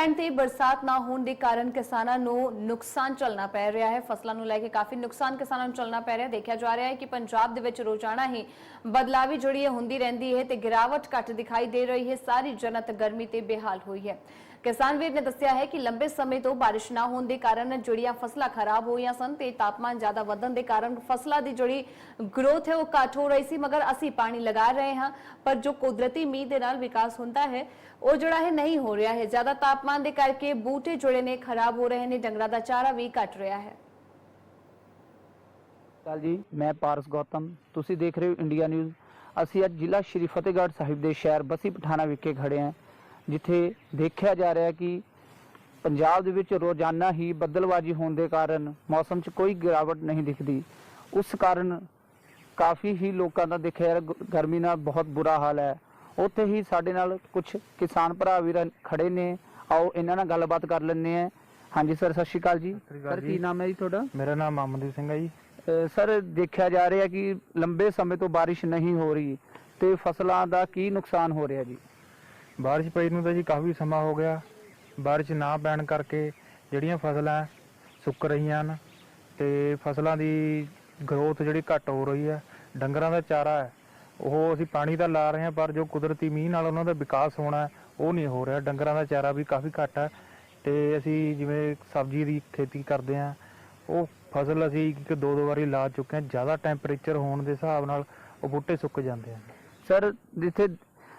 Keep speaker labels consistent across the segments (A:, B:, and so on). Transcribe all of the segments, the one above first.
A: ਪੈਣ ਤੇ ਬਰਸਾਤ ਨਾ ਹੋਣ ਦੇ ਕਾਰਨ ਕਿਸਾਨਾਂ ਨੂੰ ਨੁਕਸਾਨ ਝੱਲਣਾ ਪੈ ਰਿਹਾ ਹੈ। ਫਸਲਾਂ ਨੂੰ ਲੈ ਕੇ ਕਾਫੀ ਨੁਕਸਾਨ ਕਿਸਾਨਾਂ ਨੂੰ ਝੱਲਣਾ ਪੈ ਰਿਹਾ ਦੇਖਿਆ ਜਾ ਰਿਹਾ ਹੈ ਕਿ ਪੰਜਾਬ ਦੇ ਵਿੱਚ ਰੋਜ਼ਾਨਾ ਹੀ ਬਦਲਾਵੀ ਜਿਹੜੀ ਹੁੰਦੀ ਰਹਿੰਦੀ ਹੈ ਤੇ ਗਿਰਾਵਟ ਘੱਟ ਦਿਖਾਈ ਦੇ ਰਹੀ ਹੈ। ਸਾਰੀ ਜਨਤ ਗਰਮੀ ਤੇ ਬੇਹਾਲ ਹੋਈ ਹੈ। ਕਿਸਾਨ ਵੀਰ ਨੇ ਦੱਸਿਆ ਹੈ ਕਿ ਲੰਬੇ ਸਮੇਂ ਤੋਂ ਬਾਰਿਸ਼ ਨਾ ਹੋਣ ਦੇ ਕਾਰਨ ਜਿਹੜੀਆਂ ਫਸਲਾਂ ਖਰਾਬ ਹੋਈਆਂ ਸਨ ਤੇ ਤਾਪਮਾਨ ਜ਼ਿਆਦਾ ਵਧਣ ਦੇ ਕਾਰਨ ਫਸਲਾਂ ਦੀ ਜਿਹੜੀ ਗਰੋਥ ਹੈ ਉਹ ਘੱਟ ਹੋ ਰਹੀ ਸੀ, ਮਗਰ ਅਸੀਂ ਪਾਣੀ ਲਗਾ ਰਹੇ ਹਾਂ। ਪਰ ਜੋ ਕੁਦਰਤੀ ਮੀਂਹ ਦੇ ਨਾਲ ਵਿਕਾਸ ਹੁੰਦਾ ਹੈ, ਉਹ ਜਿਹੜਾ ਹੈ ਨਹੀਂ ਹੋ ਰਿਹਾ ਹੈ। ਜ਼ਿਆਦਾ ਤਾਪਮਾਨ ਦੇ ਕਰਕੇ ਬੂਟੇ ਜੁੜੇ ਨੇ, ਖਰਾਬ ਹੋ ਰਹੇ ਨੇ, ਡੰਗਰਾਂ ਦਾ ਚਾਰਾ ਵੀ ਘਟ ਰਿਹਾ ਹੈ।
B: ਕਾਲ ਜੀ, ਮੈਂ ਪਾਰਸ ਗੌਤਮ। ਤੁਸੀਂ ਦੇਖ ਰਹੇ ਹੋ ਇੰਡੀਆ ਨਿਊਜ਼। ਅਸੀਂ ਅੱਜ ਜ਼ਿਲ੍ਹਾ ਸ਼੍ਰੀ ਫਤਿਹਗੜ੍ਹ ਸਾਹਿਬ ਦੇ ਸ਼ਹਿਰ ਬਸੀ ਪਠਾਣਾ ਵਿਖੇ ਖੜੇ ਹਾਂ, ਜਿੱਥੇ ਦੇਖਿਆ ਜਾ ਰਿਹਾ ਕਿ ਪੰਜਾਬ ਦੇ ਵਿੱਚ ਰੋਜ਼ਾਨਾ ਹੀ ਬੱਦਲਬਾਜ਼ੀ ਹੋਣ ਦੇ ਕਾਰਨ ਮੌਸਮ 'ਚ ਕੋਈ ਗਿਰਾਵਟ ਨਹੀਂ ਦਿਖਦੀ। ਉਸ ਕਾਰਨ ਕਾਫੀ ਹੀ ਲੋਕਾਂ ਦਾ ਦੇਖਿਆ ਜਾ ਗਰਮੀ ਨਾਲ ਬਹੁਤ ਬੁਰਾ ਹਾਲ ਹੈ। ਉੱਥੇ ਹੀ ਸਾਡੇ ਨਾਲ ਕੁਝ ਕਿਸਾਨ ਭਰਾ ਵੀਰ ਖੜੇ ਨੇ। ਆਓ ਇਹਨਾਂ ਨਾਲ ਗੱਲਬਾਤ ਕਰ ਲੈਂਦੇ ਹਾਂ। ਹਾਂਜੀ ਸਰ ਸਤਿ ਸ਼੍ਰੀ ਅਕਾਲ ਜੀ।
C: ਸ਼੍ਰੀ ਅਕਾਲ
B: ਕੀ
C: ਜੀ।
B: ਨਾਮ ਹੈ ਜੀ ਤੁਹਾਡਾ?
C: ਮੇਰਾ ਨਾਮ ਅਮਨਦੀਪ ਸਿੰਘ ਹੈ ਜੀ।
B: ਸਰ ਦੇਖਿਆ ਜਾ ਰਿਹਾ ਕਿ ਲੰਬੇ ਸਮੇਂ ਤੋਂ ਬਾਰਿਸ਼ ਨਹੀਂ ਹੋ ਰਹੀ ਤੇ ਫਸਲਾਂ ਦਾ ਕੀ ਨੁਕਸਾਨ ਹੋ ਰਿਹਾ ਜੀ?
C: ਬਾਰਿਸ਼ ਪਈ ਨੂੰ ਤਾਂ ਜੀ ਕਾਫੀ ਸਮਾਂ ਹੋ ਗਿਆ। ਬਾਰਿਸ਼ ਨਾ ਪੈਣ ਕਰਕੇ ਜਿਹੜੀਆਂ ਫਸਲਾਂ ਸੁੱਕ ਰਹੀਆਂ ਹਨ ਤੇ ਫਸਲਾਂ ਦੀ ਗਰੋਥ ਜਿਹੜੀ ਘੱਟ ਹੋ ਰਹੀ ਹੈ ਡੰਗਰਾਂ ਦਾ ਚਾਰਾ ਹੈ ਉਹ ਅਸੀਂ ਪਾਣੀ ਤਾਂ ਲਾ ਰਹੇ ਹਾਂ ਪਰ ਜੋ ਕੁਦਰਤੀ ਮੀਂਹ ਨਾਲ ਉਹਨਾਂ ਦਾ ਵਿਕਾਸ ਹੋਣਾ ਹੈ, ਉਹ ਨਹੀਂ ਹੋ ਰਿਹਾ। ਡੰਗਰਾਂ ਦਾ ਚਾਰਾ ਵੀ ਕਾਫੀ ਘੱਟ ਹੈ ਤੇ ਅਸੀਂ ਜਿਵੇਂ ਸਬਜ਼ੀ ਦੀ ਖੇਤੀ ਕਰਦੇ ਹਾਂ ਉਹ ਫਸਲ ਅਸੀਂ ਇੱਕ ਦੋ ਦੋ ਵਾਰੀ ਲਾ ਚੁੱਕੇ ਹਾਂ। ਜ਼ਿਆਦਾ ਟੈਂਪਰੇਚਰ ਹੋਣ ਦੇ ਹਿਸਾਬ ਨਾਲ ਉਹ ਬੂਟੇ ਸੁੱਕ ਜਾਂਦੇ ਹਨ।
B: ਸਰ ਜਿੱਥੇ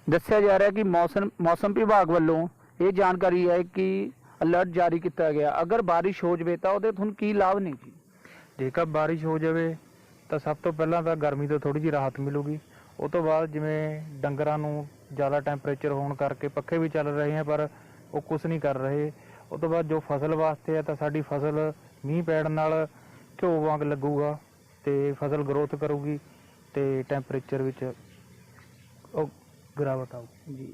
B: ਦੱਸਿਆ ਜਾ ਰਿਹਾ ਕਿ ਮੌਸਮ ਮੌਸਮ ਵਿਭਾਗ ਵੱਲੋਂ ਇਹ ਜਾਣਕਾਰੀ ਹੈ ਕਿ ਅਲਰਟ ਜਾਰੀ ਕੀਤਾ ਗਿਆ। ਅਗਰ ਬਾਰਿਸ਼ ਹੋ ਜਵੇ ਤਾਂ ਉਹਦੇ ਤੁਹਾਨੂੰ ਕੀ ਲਾਭ ਨੇ ਜੀ?
C: ਜੇਕਰ ਬਾਰਿਸ਼ ਹੋ ਜਾਵੇ ਤਾਂ ਸਭ ਤੋਂ ਪਹਿਲਾਂ ਤਾਂ ਗਰਮੀ ਤੋਂ ਥੋੜੀ ਜਿਹੀ ਰਾਹਤ ਮਿਲੂਗੀ। ਉਹ ਤੋਂ ਬਾਅਦ ਜਿਵੇਂ ਡੰਗਰਾਂ ਨੂੰ ਜ਼ਿਆਦਾ ਟੈਂਪਰੇਚਰ ਹੋਣ ਕਰਕੇ ਪੱਖੇ ਵੀ ਚੱਲ ਰਹੇ ਆ, ਪਰ ਉਹ ਕੁਝ ਨਹੀਂ ਕਰ ਰਹੇ। ਉਹ ਤੋਂ ਬਾਅਦ ਜੋ ਫਸਲ ਵਾਸਤੇ ਹੈ ਤਾਂ ਸਾਡੀ ਫਸਲ ਮੀਂਹ ਪੈਣ ਨਾਲ ਘਿਓ ਵਾਂਗ ਲੱਗੂਗਾ ਤੇ ਫਸਲ ਗਰੋਥ ਕਰੂਗੀ ਤੇ ਟੈਂਪਰੇਚਰ ਵਿੱਚ ਉਹ ਗਿਰਾਵਟ ਆਊਗੀ
B: ਜੀ।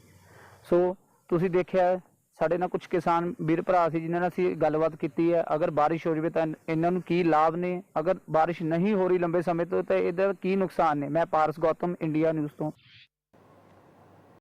B: ਸੋ ਤੁਸੀਂ ਦੇਖਿਆ, ਸਾਡੇ ਨਾਲ ਕੁਝ ਕਿਸਾਨ ਵੀਰ ਭਰਾ ਸੀ ਜਿਨ੍ਹਾਂ ਨਾਲ ਅਸੀਂ ਗੱਲਬਾਤ ਕੀਤੀ ਹੈ। ਅਗਰ ਬਾਰਿਸ਼ ਹੋ ਜਵੇ ਤਾਂ ਇਹਨਾਂ ਨੂੰ ਕੀ ਲਾਭ ਨੇ? ਅਗਰ ਬਾਰਿਸ਼ ਨਹੀਂ ਹੋ ਰਹੀ ਲੰਬੇ ਸਮੇਂ ਤੋਂ, ਤਾਂ ਇਹਦਾ ਕੀ ਨੁਕਸਾਨ ਨੇ? ਮੈਂ ਪਾਰਸ ਗੌਤਮ, ਇੰਡੀਆ ਨਿਊਜ਼ ਤੋਂ।